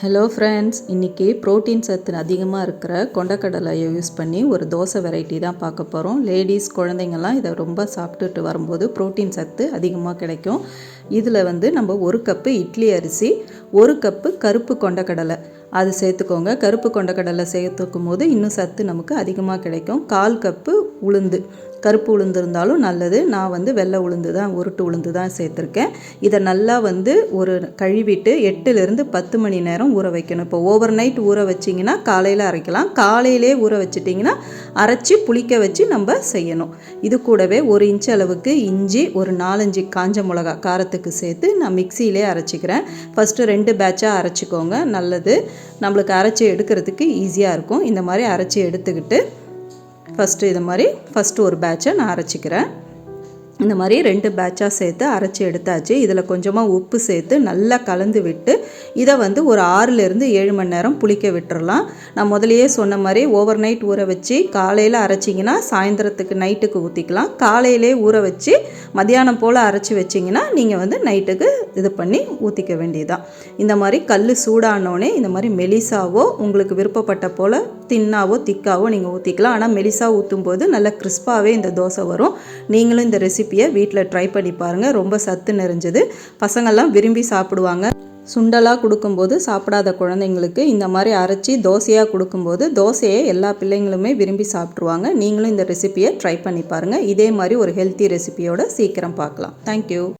Hello friends இன்றைக்கி protein சத்து அதிகமாக இருக்கிற கொண்டக்கடலையை யூஸ் பண்ணி ஒரு தோசை வெரைட்டி தான் பார்க்க போகிறோம் லேடிஸ் குழந்தைங்கள்லாம் இதை ரொம்ப சாப்பிட்டுட்டு வரும்போது ப்ரோட்டீன் சத்து அதிகமாக கிடைக்கும். இதில் வந்து நம்ம ஒரு கப்பு இட்லி அரிசி ஒரு கப்பு கருப்பு கொண்டக்கடலை. அது சேர்த்துக்கோங்க. கருப்பு கொண்டக்கடலை சேர்த்துக்கும் போது இன்னும் சத்து நமக்கு அதிகமாக கிடைக்கும். கால் கப்பு உளுந்து. கருப்பு உளுந்து இருந்தாலும் நல்லது. நான் வந்து வெள்ளை உளுந்து தான் உருட்டு உளுந்து தான் சேர்த்துருக்கேன். இதை நல்லா வந்து ஒரு கழுவிட்டு எட்டுலேருந்து பத்து மணி நேரம் ஊற வைக்கணும். இப்போ ஓவர் நைட் ஊற வச்சிங்கன்னா காலையில் அரைக்கலாம். காலையிலே ஊற வச்சிட்டிங்கன்னா அரைச்சி புளிக்க வச்சு நம்ம செய்யணும். இது கூடவே ஒரு இன்ச் அளவுக்கு இஞ்சி ஒரு நாலஞ்சு காஞ்ச மிளகா காரத்துக்கு சேர்த்து நான் மிக்சியிலே அரைச்சிக்கிறேன். ஃபஸ்ட்டு ரெண்டு பேட்சாக அரைச்சிக்கோங்க. நல்லது. நம்மளுக்கு அரைச்சி எடுக்கிறதுக்கு ஈஸியாக இருக்கும். இந்த மாதிரி அரைச்சி எடுத்துக்கிட்டு ஃபஸ்ட்டு இது மாதிரி ஃபஸ்ட்டு ஒரு பேட்சை நான் அரைச்சிக்கிறேன். இந்த மாதிரி ரெண்டு பேட்சாக சேர்த்து அரைச்சி எடுத்தாச்சு. இதில் கொஞ்சமாக உப்பு சேர்த்து நல்லா கலந்து விட்டு இதை வந்து ஒரு ஆறுலேருந்து ஏழு மணி நேரம் புளிக்க விட்டுறலாம். நான் முதலையே சொன்ன மாதிரி ஓவர் நைட் ஊற வச்சு காலையில் அரைச்சிங்கன்னா சாயந்தரத்துக்கு நைட்டுக்கு ஊற்றிக்கலாம் காலையிலே ஊற வச்சு மதியானம் போல் அரைச்சி வச்சிங்கன்னா நீங்கள் வந்து நைட்டுக்கு இது பண்ணி ஊற்றிக்க வேண்டியதான் இந்த மாதிரி கல் சூடானோடனே இந்த மாதிரி மெலிசாவோ உங்களுக்கு விருப்பப்பட்ட போல் தின்னாவோ திக்காவோ நீங்கள் ஊற்றிக்கலாம் ஆனால் மெலிசாக ஊற்றும் போது நல்லா கிறிஸ்பாகவே இந்த தோசை வரும். நீங்களும் இந்த ரெசிபியை வீட்டில் ட்ரை பண்ணி பாருங்கள் ரொம்ப சத்து நிறைஞ்சது. பசங்கள்லாம் விரும்பி சாப்பிடுவாங்க. சுண்டலாக கொடுக்கும்போது சாப்பிடாத குழந்தைங்களுக்கு இந்த மாதிரி அரைச்சி தோசையாக கொடுக்கும்போது தோசையை எல்லா பிள்ளைங்களுமே விரும்பி சாப்பிட்ருவாங்க நீங்களும் இந்த ரெசிபியை ட்ரை பண்ணி பாருங்கள் இதே மாதிரி ஒரு ஹெல்த்தி ரெசிபியோட சீக்கிரம் பார்க்கலாம். தேங்க்யூ